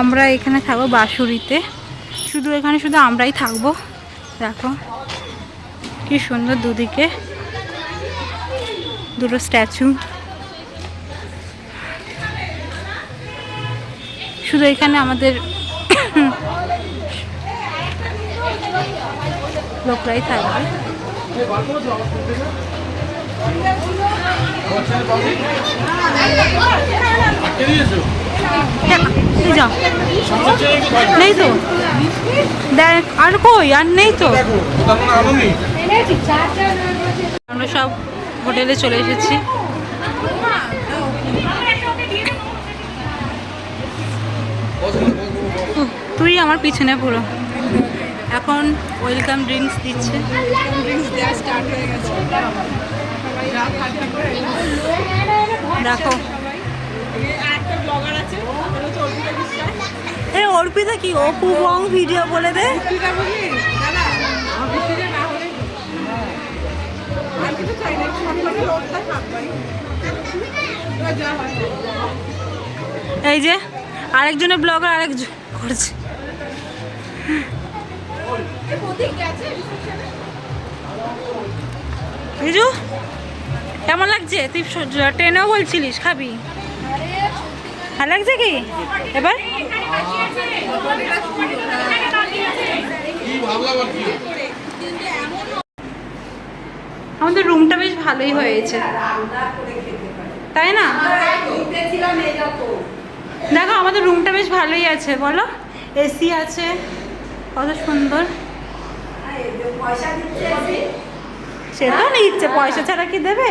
আমরা এখানে থাকব বাঁশুরিতে। শুধু এখানে শুধু আমরাই থাকব। দেখো, কি সুন্দর দুদিকে দুটো স্ট্যাচু। শুধু এখানে আমাদের লোকরাই থাকবে। এই যাও নেই তো। দেখ, আর কই? আর নেই তো। আমরা সব হোটেলে চলে এসেছি। তুই আমার পিছনে পুরো এখন ওয়েলকাম ড্রিঙ্কস দিচ্ছে। দেখো। অর্পিতা কি অপু বং ভিডিও বলে দে। এই যে আরেকজনের ব্লগার আরেকজন করছে। কেমন লাগছে? তুই ট্রেনেও বলছিলিস, খাবি? ভালো লাগছে কি? এবার? আমাদের রুমটা বেশ ভালোই হয়েছে। তাই না? দেখো, আমাদের রুমটা বেশ ভালোই আছে, বলো। এসি আছে, কত সুন্দর। সে তো নিচ্ছে, পয়সা ছাড়া কি দেবে?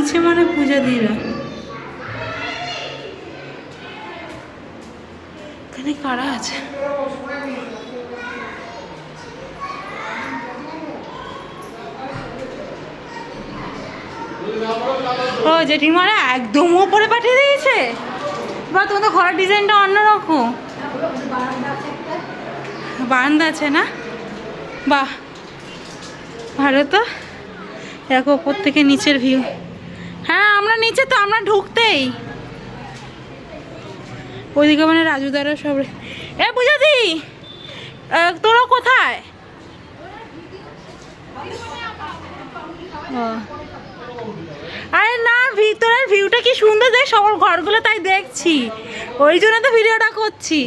নিচে মানে পূজা দিরা এখানে কারা আছে? ও, জেঠিমারা একদম ওপরে পাঠিয়ে দিয়েছে। বা তোমাদের ঘরের ডিজাইনটা অন্যরকম। বারান্দা আছে না? বাহ, ভালো তো। দেখো, ওপর থেকে নিচের ভিউ হ্যাঁ আমরা নিচে তো, আমরা ঢুকতেই। ওইদিকে মানে রাজুদারা সব এ বুঝাদি তোরা কোথায়? আরে না, ভিতরের ভিউটা কি সুন্দর দেখ, সবার ঘরগুলো তাই দেখছি। ওই জন্য তো ভিডিওটা করছি।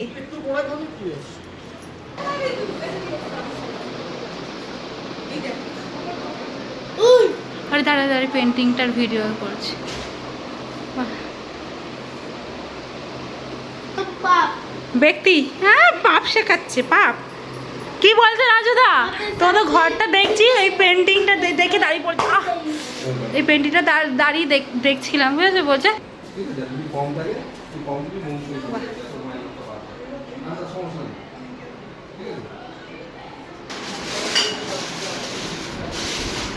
আরে দাঁড়া দাঁড়িয়ে পেন্টিংটার ভিডিও করছি। বাহ। ব্যক্তি হ্যাঁ পাপ শেখাচ্ছে পাপ। কি বলছে রাজুদা? তোমাদের ঘরটা দেখছি এই পেন্টিংটা দেখে দাঁড়িয়ে পড়ছে। এই পেন্টিংটা দাঁড়িয়ে দেখ- দেখছিলাম বুঝেছ? বলছে ঠিক আছে যদি কম থাকে তুই কম দিবি মন শুরু করবি সময় করতে পারবি আচ্ছা সমস্যা নেই ঠিক আছে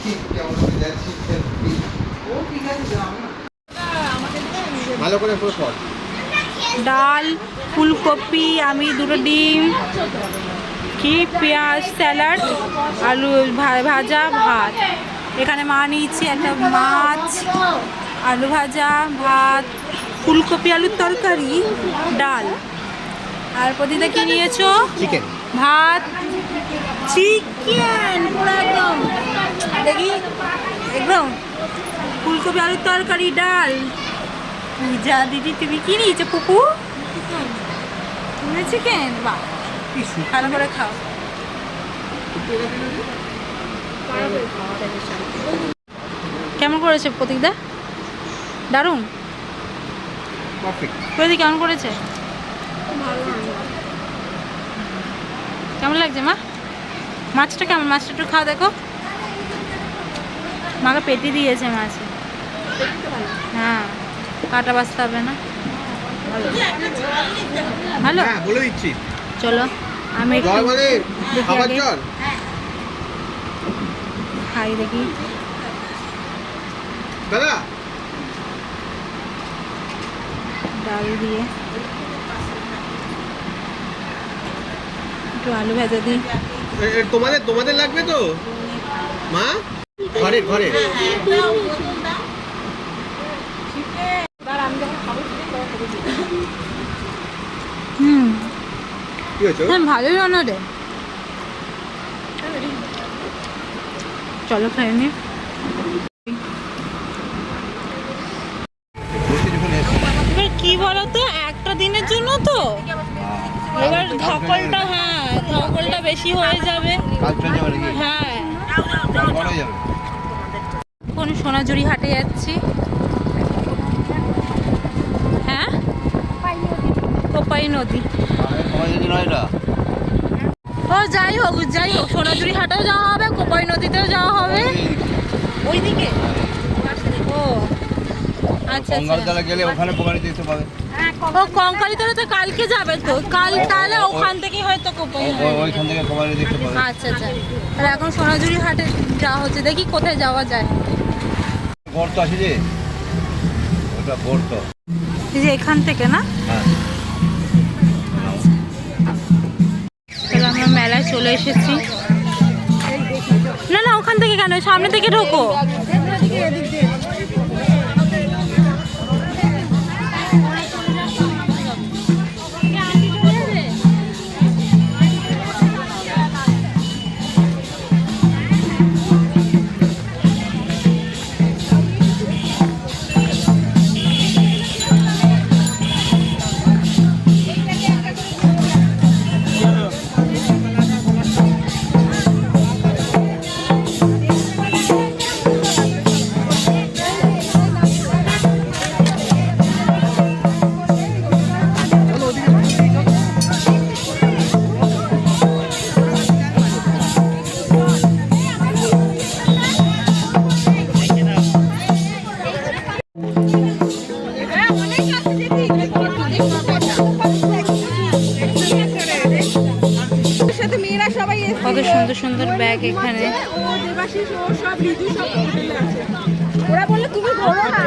ঠিক কেমন হয়ে যাচ্ছি ভালো করে পুরো ডাল ফুলকপি আমি দুটো ডিম কি পেঁয়াজ স্যালাড আলু ভাজা ভাত। এখানে মা নিয়েছি একটা মাছ আলু ভাজা ভাত ফুলকপি আলুর তরকারি ডাল। আর প্রতিটা কি নিয়েছো? চিকেন ভাত চিকেন পুরো একদম। দেখি একদম। ফুলকপি আলুর তরকারি ডাল। পূজা দিদি তুমি কি নিয়েছো পুপু? চিকেন বাহ ভালো করে খাও। কেমন করেছে প্রতীকদা দারুণ? প্রতীক কেমন করেছে? কেমন লাগছে মা? মাছটা কেমন? মাছটা একটু খাওয়া দেখো। মাকে পেটি দিয়েছে মাছ। হ্যাঁ। কাটা বাঁচতে হবে না? ভালো। হ্যাঁ বলে দিচ্ছি। চলো আমি একটু জল মানে খাবার জল। খাই দেখি। দাদা। ডাল দিয়ে। একটু আলু ভাজা দিই। তোমাদের তোমাদের লাগবে তো? মা? ঘরে ঘরে। কি হয়েছে? হ্যাঁ ভালোই রান্না রে। চলো খাই নি। এবার কি বলতো? একটা দিনের জন্য তো। এবার ধকলটা হ্যাঁ ধকলটা বেশি হয়ে যাবে। হ্যাঁ। হয়ে কোন সোনাঝুরি হাটে যাচ্ছি। হ্যাঁ? কোপাই নদী তোমার নয় এটা ও যাই হোক যাই হোক সোনাঝুরি হাটেও যাওয়া হবে কোপাই নদীতেও যাওয়া হবে। ওইদিকে? ও আচ্ছা আচ্ছা। গেলে ওখানে পোকারি দেখতে পাবে। ও কঙ্কালীতলা তো কালকে যাবে তো। কাল তাহলে ওখান থেকে হয়তো কোপাই ও- ও- ওইখান থেকে পোকারি দেখতে পাবে। আচ্ছা আচ্ছা। আর এখন সোনাঝুরি হাটে যাওয়া হচ্ছে। দেখি কোথায় যাওয়া যায়। গর্ত আছে যে? ওটা গর্ত। এই যে এখান থেকে না? হ্যাঁ। চলে এসেছি। না না ওখান থেকে কেন? সামনে থেকে ঢোকো। সুন্দর ব্যাগ এখানে। ওরা বলল তুমি ঘোরো না